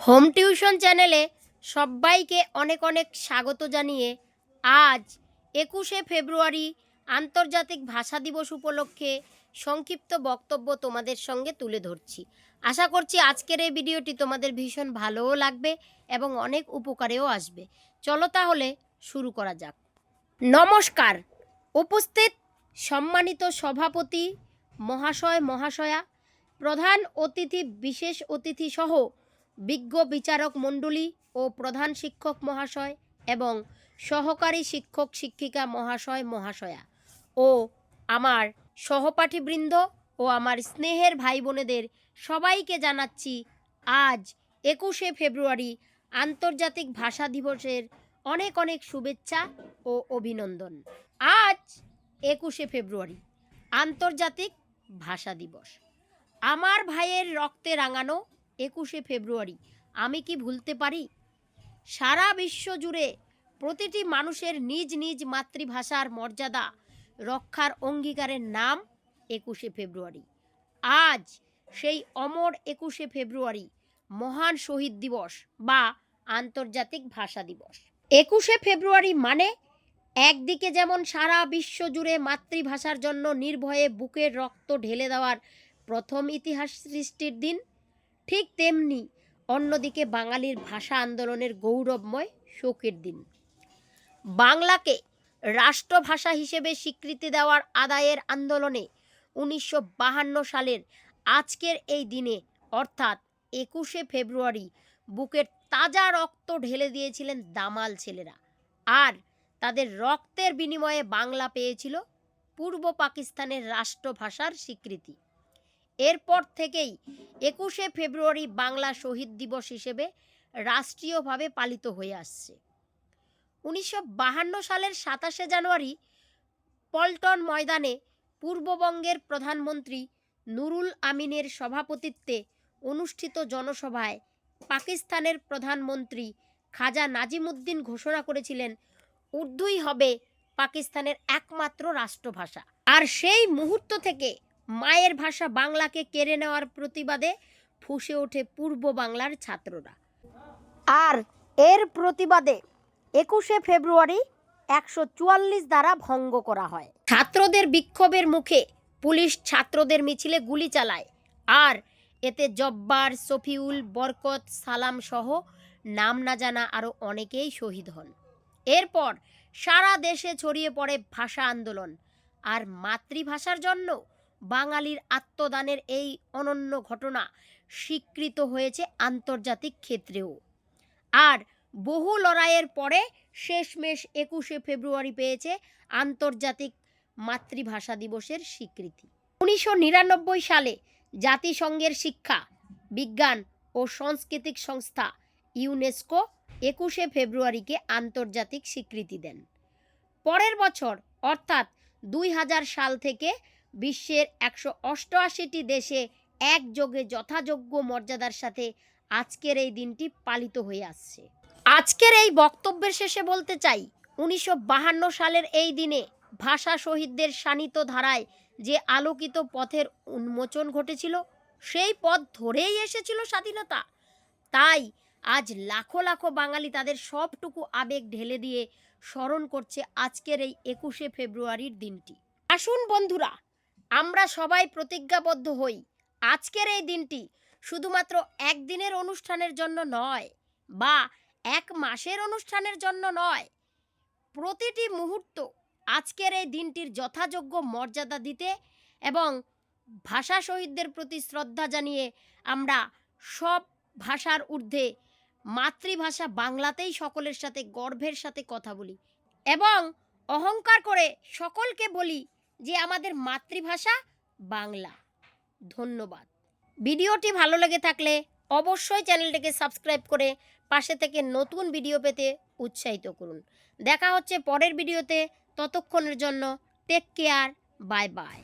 Home tuition চ্যানেলে সবাইকে অনেক অনেক স্বাগত জানিয়ে আজ একুশে ফেব্রুয়ারি আন্তর্জাতিক ভাষা দিবস উপলক্ষে সংক্ষিপ্ত বক্তব্য তোমাদের সঙ্গে তুলে ধরছি। আশা করছি আজকের এই ভিডিওটি তোমাদের ভীষণ ভালোও লাগবে এবং অনেক উপকারেও আসবে। চলো তাহলে শুরু করা যাক। নমস্কার। উপস্থিত সম্মানিত সভাপতি, মহাশয়, মহাশয়া, প্রধান অতিথি, বিশেষ অতিথি সহ বিজ্ঞ বিচারক মণ্ডলী ও প্রধান শিক্ষক মহাশয় এবং সহকারী শিক্ষক শিক্ষিকা মহাশয় মহাশয়া ও আমার সহপাঠীবৃন্দ ও আমার স্নেহের ভাই বোনেদের সবাইকে জানাচ্ছি আজ একুশে ফেব্রুয়ারি আন্তর্জাতিক ভাষা দিবসের অনেক অনেক শুভেচ্ছা ও অভিনন্দন। আজ একুশে ফেব্রুয়ারি, আন্তর্জাতিক ভাষা দিবস। আমার ভাইয়ের রক্তে রাঙানো একুশে ফেব্রুয়ারি। আমি কি ভুলতে পারি? সারা বিশ্ব জুড়ে প্রতিটি মানুষের নিজ নিজ মাতৃভাষার মর্যাদা রক্ষার অঙ্গীকারের নাম একুশে ফেব্রুয়ারি। আজ সেই অমর একুশে ফেব্রুয়ারি মহান শহীদ দিবস বা আন্তর্জাতিক ভাষা দিবস। একুশে ফেব্রুয়ারি মানে একদিকে যেমন সারা বিশ্ব জুড়ে মাতৃভাষার জন্য নির্ভয়ে বুকের রক্ত ঢেলে দেওয়ার প্রথম ইতিহাস সৃষ্টির দিন ঠিক তেমনি অন্যদিকে বাঙালির ভাষা আন্দোলনের গৌরবময় শোকের দিন। বাংলাকে রাষ্ট্রভাষা হিসেবে স্বীকৃতি দেওয়ার আদায়ের আন্দোলনে উনিশশো সালের আজকের এই দিনে, অর্থাৎ একুশে ফেব্রুয়ারি, বুকের তাজা রক্ত ঢেলে দিয়েছিলেন দামাল ছেলেরা। আর তাদের রক্তের বিনিময়ে বাংলা পেয়েছিল পূর্ব পাকিস্তানের রাষ্ট্রভাষার স্বীকৃতি। এরপর থেকেই একুশে ফেব্রুয়ারি বাংলা শহীদ দিবস হিসেবে রাষ্ট্রীয়ভাবে পালিত হয়ে আসছে। উনিশশো সালের সাতাশে জানুয়ারি পল্টন ময়দানে পূর্ববঙ্গের প্রধানমন্ত্রী নুরুল আমিনের সভাপতিত্বে অনুষ্ঠিত জনসভায় পাকিস্তানের প্রধানমন্ত্রী খাজা নাজিমুদ্দিন ঘোষণা করেছিলেন, উর্দুই হবে পাকিস্তানের একমাত্র রাষ্ট্রভাষা। আর সেই মুহূর্ত থেকে মায়ের ভাষা বাংলাকে কেড়ে নেওয়ার প্রতিবাদে ফুঁসে ওঠে পূর্ব বাংলার ছাত্ররা। আর এর প্রতিবাদে একুশে ফেব্রুয়ারি একশো চুয়াল্লিশ দ্বারা ভঙ্গ করা হয়। ছাত্রদের বিক্ষোভের মুখে পুলিশ ছাত্রদের মিছিলে গুলি চালায়। আর এতে জব্বার সফিউল বরকত, সালাম সহ নাম না জানা আরও অনেকেই শহীদ হন। এরপর সারা দেশে ছড়িয়ে পড়ে ভাষা আন্দোলন। আর মাতৃভাষার জন্য বাঙালির আত্মদানের এই অনন্য ঘটনা স্বীকৃত হয়েছে আন্তর্জাতিক ক্ষেত্রেও। আর বহু লড়াইয়ের পরে শেষমেশ একুশে ফেব্রুয়ারি পেয়েছে আন্তর্জাতিক মাতৃভাষা দিবসের স্বীকৃতি। উনিশশো নিরানব্বই সালে জাতিসংঘের শিক্ষা, বিজ্ঞান ও সাংস্কৃতিক সংস্থা ইউনেস্কো একুশে ফেব্রুয়ারিকে আন্তর্জাতিক স্বীকৃতি দেন। পরের বছর, অর্থাৎ দুই হাজার সাল থেকে বিশ্বের একশো অষ্টআশিটি দেশে একযোগে যথাযোগ্য মর্যাদার সাথে আজকের এই দিনটি পালিত হয়ে আসছে। আজকের এই বক্তব্যের শেষে বলতে চাই, উনিশশো সালের এই দিনে ভাষা শহীদদের শানিত ধারায় যে আলোকিত পথের উন্মোচন ঘটেছিল, সেই পথ ধরেই এসেছিল স্বাধীনতা। তাই আজ লাখো লাখো বাঙালি তাদের সবটুকু আবেগ ঢেলে দিয়ে স্মরণ করছে আজকের এই একুশে ফেব্রুয়ারির দিনটি। আসুন বন্ধুরা আমরা সবাই প্রতিজ্ঞাবদ্ধ হই। আজকের এই দিনটি শুধুমাত্র একদিনের অনুষ্ঠানের জন্য নয়, বা এক মাসের অনুষ্ঠানের জন্য নয়। প্রতিটি মুহূর্ত আজকের এই দিনটির যথাযোগ্য মর্যাদা দিতে এবং ভাষা শহীদদের প্রতি শ্রদ্ধা জানিয়ে আমরা সব ভাষার ঊর্ধ্বে মাতৃভাষা বাংলাতেই সকলের সাথে গর্বের সাথে কথা বলি এবং অহংকার করে সকলকে বলি যে আমাদের মাতৃভাষা বাংলা। ধন্যবাদ। ভিডিওটি ভালো লেগে থাকলে অবশ্যই চ্যানেলটিকে সাবস্ক্রাইব করে পাশে থেকে নতুন ভিডিও পেতে উৎসাহিত করুন। দেখা হচ্ছে পরের ভিডিওতে। ততক্ষণের জন্য টেক কেয়ার বাই বাই